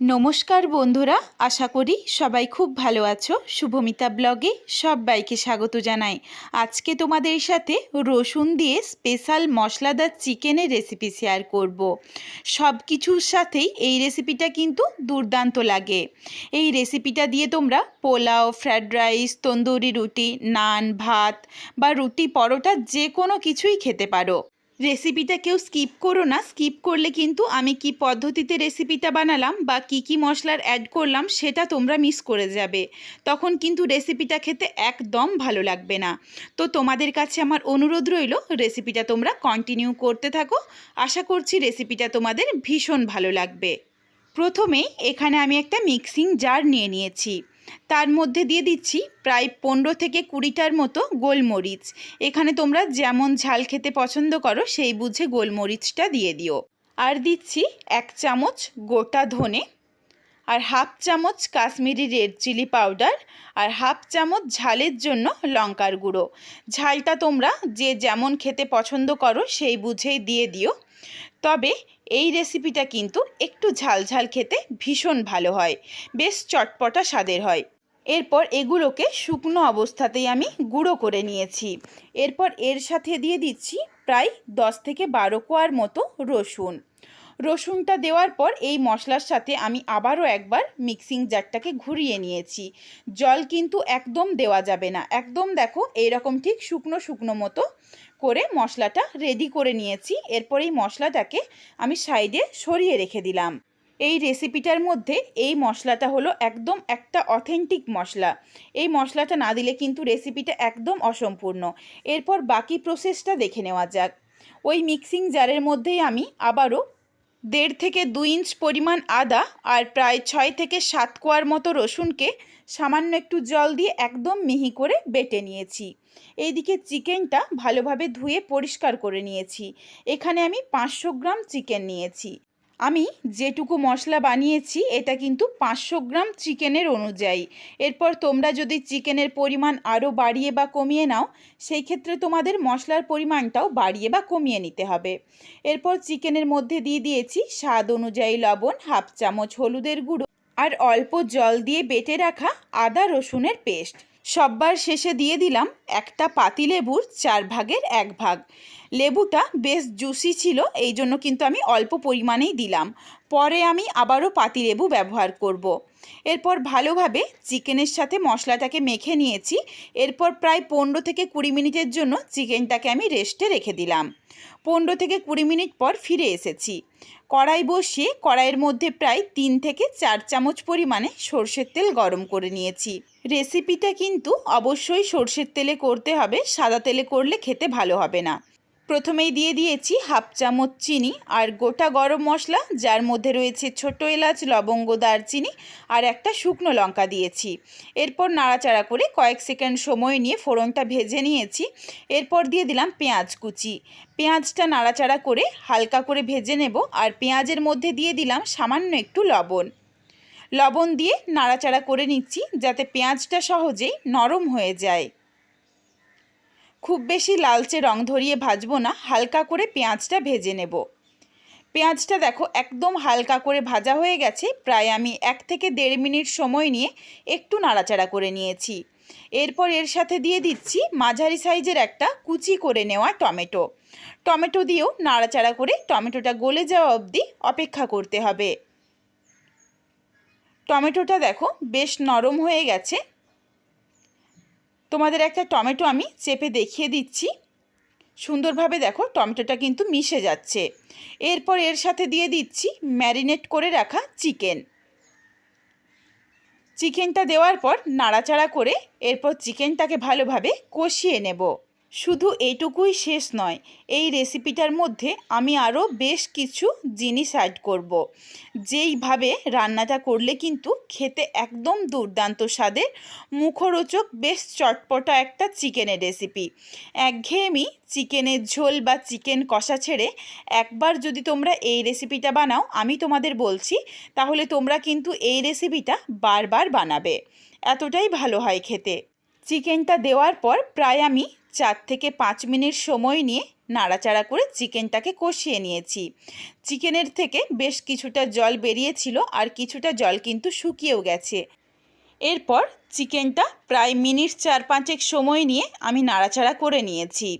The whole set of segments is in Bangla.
নমস্কার বন্ধুরা, আশা করি সবাই খুব ভালো আছো। শুভমিতা ব্লগে সবাইকে স্বাগত জানাই। আজকে তোমাদের সাথে রসুন দিয়ে স্পেশাল মশলাদার চিকেনের রেসিপি শেয়ার করব। সব কিছুর সাথেই এই রেসিপিটা কিন্তু দুর্দান্ত লাগে। এই রেসিপিটা দিয়ে তোমরা পোলাও, ফ্রায়েড রাইস, তন্দুরি রুটি, নান, ভাত বা রুটি, পরোটা যে কোনো কিছুই খেতে পারো। রেসিপিটা কেউ স্কিপ করো না। স্কিপ করলে কিন্তু আমি কি পদ্ধতিতে রেসিপিটা বানালাম বা কি কি মশলার অ্যাড করলাম সেটা তোমরা মিস করে যাবে। তখন কিন্তু রেসিপিটা খেতে একদম ভালো লাগবে না। তো তোমাদের কাছে আমার অনুরোধ রইল রেসিপিটা তোমরা কন্টিনিউ করতে থাকো। আশা করছি রেসিপিটা তোমাদের ভীষণ ভালো লাগবে। প্রথমেই এখানে আমি একটা মিক্সিং জার নিয়ে নিয়েছি। তার মধ্যে দিয়ে দিচ্ছি প্রায় পনেরো থেকে কুড়িটার মতো গোলমরিচ। এখানে তোমরা যেমন ঝাল খেতে পছন্দ করো, সেই বুঝে গোলমরিচটা দিয়ে দিও। আর দিচ্ছি এক চামচ গোটা ধনে, আর হাফ চামচ কাশ্মীরি রেড চিলি পাউডার, আর হাফ চামচ ঝালের জন্য লঙ্কার গুঁড়ো। ঝালটা তোমরা যে যেমন খেতে পছন্দ করো, সেই বুঝেই দিয়ে দিও। তবে এই রেসিপিটা কিন্তু একটু ঝাল ঝাল খেতে ভীষণ ভালো হয়। বেশ চটপটা স্বাদের হয়। এরপর এগুলোকে শুকনো অবস্থাতেই আমি গুঁড়ো করে নিয়েছি। এরপর এর সাথে দিয়ে দিচ্ছি প্রায় দশ থেকে বারো কোয়ার মতো রসুন। রসুনটা দেওয়ার পর এই মশলার সাথে আমি আবারও একবার মিক্সিং জারটাকে ঘুরিয়ে নিয়েছি। জল কিন্তু একদম দেওয়া যাবে না। একদম দেখো, এইরকম ঠিক শুকনো শুকনো মতো করে মশলাটা রেডি করে নিয়েছি। এরপর এই মশলাটাকে আমি সাইডে সরিয়ে রেখে দিলাম। এই রেসিপিটার মধ্যে এই মশলাটা হলো একদম একটা অথেন্টিক মশলা। এই মশলাটা না দিলে কিন্তু রেসিপিটা একদম অসম্পূর্ণ। এরপর বাকি প্রসেসটা দেখে নেওয়া যাক। ওই মিক্সিং জারের মধ্যেই আমি আবারও দেড় থেকে দুই ইঞ্চ পরিমাণ আদা আর প্রায় ছয় থেকে সাত কোয়ার মতো রসুনকে সামান্য একটু জল দিয়ে একদম মিহি করে বেটে নিয়েছি। এইদিকে চিকেনটা ভালোভাবে ধুয়ে পরিষ্কার করে নিয়েছি। এখানে আমি পাঁচশো গ্রাম চিকেন নিয়েছি। আমি যেটুকু মশলা বানিয়েছি, এটা কিন্তু পাঁচশো গ্রাম চিকেনের অনুযায়ী। এরপর তোমরা যদি চিকেনের পরিমাণ আরও বাড়িয়ে বা কমিয়ে নাও, সেই ক্ষেত্রে তোমাদের মশলার পরিমাণটাও বাড়িয়ে বা কমিয়ে নিতে হবে। এরপর চিকেনের মধ্যে দিয়ে দিয়েছি স্বাদ অনুযায়ী লবণ, হাফ চামচ হলুদের গুঁড়ো আর অল্প জল দিয়ে বেটে রাখা আদা রসুনের পেস্ট। সববার শেষে দিয়ে দিলাম একটা পাতিলেবুর চার ভাগের এক ভাগ। লেবুটা বেশ জুসি ছিল, এই জন্য কিন্তু আমি অল্প পরিমাণেই দিলাম। পরে আমি আবারও পাতিলেবু ব্যবহার করব। এরপর ভালোভাবে চিকেনের সাথে মশলাটাকে মেখে নিয়েছি। এরপর প্রায় পনেরো থেকে কুড়ি মিনিটের জন্য চিকেনটাকে আমি রেস্টে রেখে দিলাম। পনেরো থেকে কুড়ি মিনিট পর ফিরে এসেছি। কড়াই বসিয়ে কড়াইয়ের মধ্যে প্রায় তিন থেকে চার চামচ পরিমাণে সর্ষের তেল গরম করে নিয়েছি। রেসিপিটা কিন্তু অবশ্যই সর্ষের তেলে করতে হবে, সাদা তেলে করলে খেতে ভালো হবে না। প্রথমেই দিয়ে দিয়েছি হাফ চামচ চিনি আর গোটা গরম মশলা, যার মধ্যে রয়েছে ছোট এলাচ, লবঙ্গ, দারচিনি আর একটা শুকনো লঙ্কা দিয়েছি। এরপর নাড়াচাড়া করে কয়েক সেকেন্ড সময় নিয়ে ফোড়নটা ভেজে নিয়েছি। এরপর দিয়ে দিলাম পেঁয়াজ কুচি। পেঁয়াজটা নাড়াচাড়া করে হালকা করে ভেজে নেব আর পেঁয়াজের মধ্যে দিয়ে দিলাম সামান্য একটু লবণ। লবণ দিয়ে নাড়াচাড়া করে নিচ্ছি যাতে পেঁয়াজটা সহজেই নরম হয়ে যায়। খুব বেশি লালচে রং ধরিয়ে ভাজবো না, হালকা করে পেঁয়াজটা ভেজে নেব। পেঁয়াজটা দেখো একদম হালকা করে ভাজা হয়ে গেছে, প্রায় আমি এক থেকে দেড় মিনিট সময় নিয়ে একটু নাড়াচাড়া করে নিয়েছি। এরপর এর সাথে দিয়ে দিচ্ছি মাঝারি সাইজের একটা কুচি করে নেওয়া টমেটো। টমেটো দিয়েও নাড়াচাড়া করে টমেটোটা গলে যাওয়া অবধি অপেক্ষা করতে হবে। টমেটোটা দেখো, বেশ নরম হয়ে গেছে। তোমাদের একটা টমেটো আমি চেপে দেখিয়ে দিচ্ছি। সুন্দরভাবে দেখো, টমেটোটা কিন্তু মিশে যাচ্ছে। এরপর এর সাথে দিয়ে দিচ্ছি ম্যারিনেট করে রাখা চিকেন। চিকেনটা দেওয়ার পর নাড়াচাড়া করে এরপর চিকেনটাকে ভালোভাবে কষিয়ে নেব। শুধু এইটুকুই শেষ নয়, এই রেসিপিটার মধ্যে আমি আরও বেশ কিছু জিনিস অ্যাড করব। যেইভাবে রান্নাটা করলে কিন্তু খেতে একদম দুর্দান্ত স্বাদের, মুখরোচক, বেশ চটপটা একটা চিকেনের রেসিপি একঘেয়েমি চিকেনের ঝোল বা চিকেন কষা ছেড়ে একবার যদি তোমরা এই রেসিপিটা বানাও, আমি তোমাদের বলছি, তাহলে তোমরা কিন্তু এই রেসিপিটা বারবার বানাবে। এতটাই ভালো হয় খেতে। চিকেনটা দেওয়ার পর প্রায় আমি চার থেকে পাঁচ মিনিট সময় নিয়ে নাড়াচাড়া করে চিকেনটাকে কষিয়ে নিয়েছি। চিকেনের থেকে বেশ কিছুটা জল বেরিয়েছিল আর কিছুটা জল কিন্তু শুকিয়েও গেছে। এরপর চিকেনটা প্রায় মিনিট চার পাঁচেক সময় নিয়ে আমি নাড়াচাড়া করে নিয়েছি।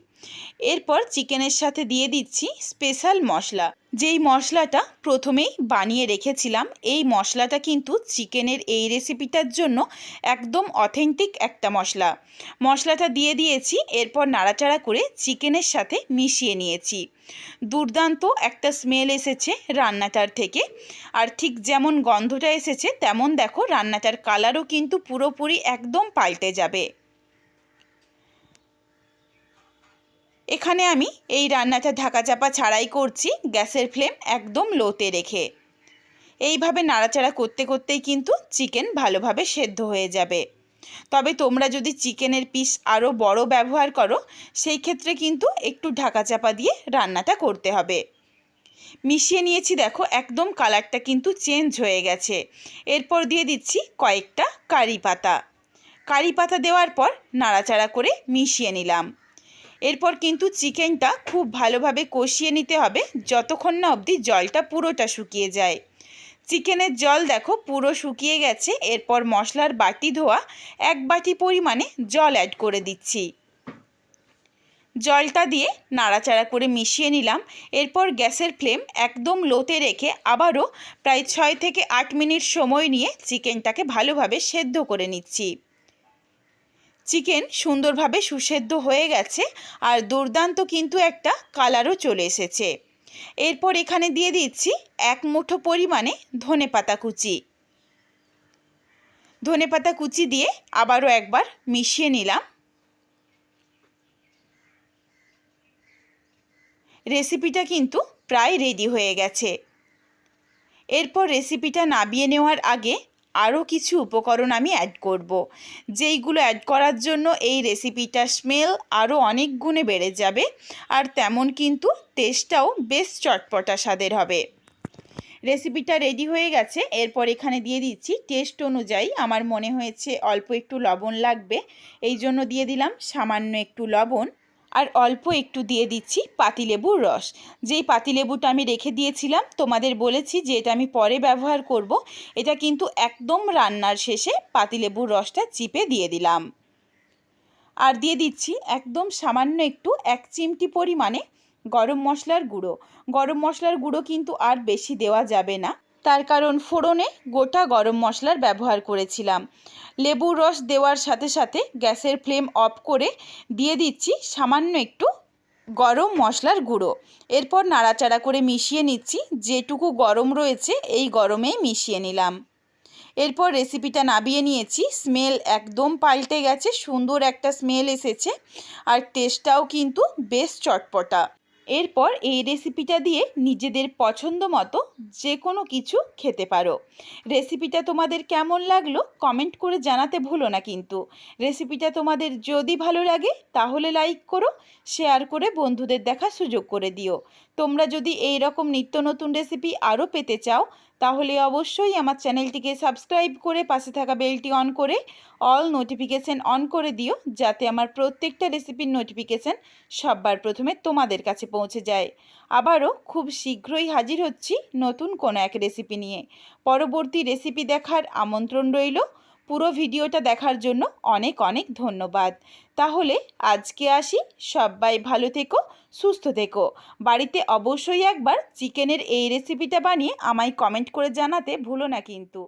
এরপর চিকেনের সাথে দিয়ে দিচ্ছি স্পেশাল মশলা। যেই মশলাটা প্রথমেই বানিয়ে রেখেছিলাম, এই মশলাটা কিন্তু চিকেনের এই রেসিপিটার জন্য একদম অথেন্টিক একটা মশলা। মশলাটা দিয়ে দিয়েছি, এরপর নাড়াচাড়া করে চিকেনের সাথে মিশিয়ে নিয়েছি। দুর্দান্ত একটা স্মেল এসেছে রান্নাটার থেকে। আর ঠিক যেমন গন্ধটা এসেছে, তেমন দেখো রান্নাটার কালারও কিন্তু পুরোপুরি একদম পাল্টে যাবে। এখানে আমি এই রান্নাটা ঢাকা চাপা ছাড়াই করছি গ্যাসের ফ্লেম একদম লোতে রেখে। এইভাবে নাড়াচাড়া করতে করতেই কিন্তু চিকেন ভালোভাবে সেদ্ধ হয়ে যাবে। তবে তোমরা যদি চিকেনের পিস আরও বড় ব্যবহার করো, সেই ক্ষেত্রে কিন্তু একটু ঢাকা চাপা দিয়ে রান্নাটা করতে হবে। মিশিয়ে নিয়েছি দেখো, একদম কালারটা কিন্তু চেঞ্জ হয়ে গেছে। এরপর দিয়ে দিচ্ছি কয়েকটা কারি পাতা। কারি পাতা দেওয়ার পর নাড়াচাড়া করে মিশিয়ে নিলাম। এরপর কিন্তু চিকেনটা খুব ভালোভাবে কষিয়ে নিতে হবে যতক্ষণ না অবধি জলটা পুরোটা শুকিয়ে যায়। চিকেনের জল দেখো পুরো শুকিয়ে গেছে, এরপর মশলার বাটি ধোয়া এক বাটি পরিমাণে জল অ্যাড করে দিচ্ছি। জলটা দিয়ে নাড়াচাড়া করে মিশিয়ে নিলাম, এরপর গ্যাসের ফ্লেম একদম লোতে রেখে আবারও প্রায় ছয় থেকে আট মিনিট সময় নিয়ে চিকেনটাকে ভালোভাবে সেদ্ধ করে নিচ্ছি। চিকেন সুন্দরভাবে সুসেদ্ধ হয়ে গেছে আর দুর্দান্ত কিন্তু একটা কালারও চলে এসেছে। এরপর এখানে দিয়ে দিচ্ছি এক মুঠো পরিমাণে ধনে পাতা কুচি। ধনে পাতা কুচি দিয়ে আবারও একবার মিশিয়ে নিলাম। রেসিপিটা কিন্তু প্রায় রেডি হয়ে গেছে। এরপর রেসিপিটা নাবিয়ে নেওয়ার আগে আরও কিছু উপকরণ আমি অ্যাড করব। যেইগুলো অ্যাড করার জন্য এই রেসিপিটা স্মেল আরও অনেক গুণে বেড়ে যাবে আর তেমন কিন্তু টেস্টটাও বেশ চটপটা স্বাদের হবে। রেসিপিটা রেডি হয়ে গেছে, এরপর এখানে দিয়ে দিচ্ছি টেস্ট অনুযায়ী। আমার মনে হয়েছে অল্প একটু লবণ লাগবে এই জন্য দিয়ে দিলাম সামান্য একটু লবণ। আর অল্প একটু দিয়ে দিচ্ছি পাতিলেবুর রস। যেই পাতিলেবুটা আমি রেখে দিয়েছিলাম, তোমাদের বলেছি যে এটা আমি পরে ব্যবহার করব। এটা কিন্তু একদম রান্নার শেষে পাতিলেবুর রসটা চিপে দিয়ে দিলাম। আর দিয়ে দিচ্ছি একদম সামান্য একটু এক চিমটি পরিমাণে গরম মশলার গুঁড়ো। গরম মশলার গুঁড়ো কিন্তু আর বেশি দেওয়া যাবে না। তার কারণ ফোড়নে গোটা গরম মশলার ব্যবহার করেছিলাম। লেবুর রস দেওয়ার সাথে সাথে গ্যাসের ফ্লেম অফ করে দিয়ে দিচ্ছি সামান্য একটু গরম মশলার গুঁড়ো। এরপর নাড়াচাড়া করে মিশিয়ে নিচ্ছি, যেটুকু গরম রয়েছে এই গরমেই মিশিয়ে নিলাম। এরপর রেসিপিটা নাবিয়ে নিয়েছি, স্মেল একদম পাল্টে গেছে, সুন্দর একটা স্মেল এসেছে, আর টেস্টটাও কিন্তু বেশ চটপটা। এরপর এই রেসিপিটা দিয়ে নিজেদের পছন্দ মতো যে কোনো কিছু খেতে পারো। রেসিপিটা তোমাদের কেমন লাগল কমেন্ট করে জানাতে ভুলো না কিন্তু। রেসিপিটা তোমাদের যদি ভালো লাগে তাহলে লাইক করো শেয়ার করে বন্ধুদের দেখার সুযোগ করে দিও। তোমরা যদি এই রকম নিত্য নতুন রেসিপি আরও পেতে চাও তাহলে অবশ্যই আমার চ্যানেলটিকে সাবস্ক্রাইব করে পাশে থাকা বেলটি অন করে অল নোটিফিকেশান অন করে দিও, যাতে আমার প্রত্যেকটা রেসিপির নোটিফিকেশান সববার প্রথমে তোমাদের কাছে পৌঁছে যায়। আবারও খুব শীঘ্রই হাজির হচ্ছি নতুন কোনো এক রেসিপি নিয়ে। পরবর্তী রেসিপি দেখার আমন্ত্রণ রইল। পুরো ভিডিওটা দেখার জন্য অনেক অনেক ধন্যবাদ। তাহলে আজকে আসি। সবাই ভালো থেকো, সুস্থ থেকো। বাড়িতে অবশ্যই একবার চিকেনের এই রেসিপিটা বানিয়ে আমায় কমেন্ট করে জানাতে ভুলো না কিন্তু।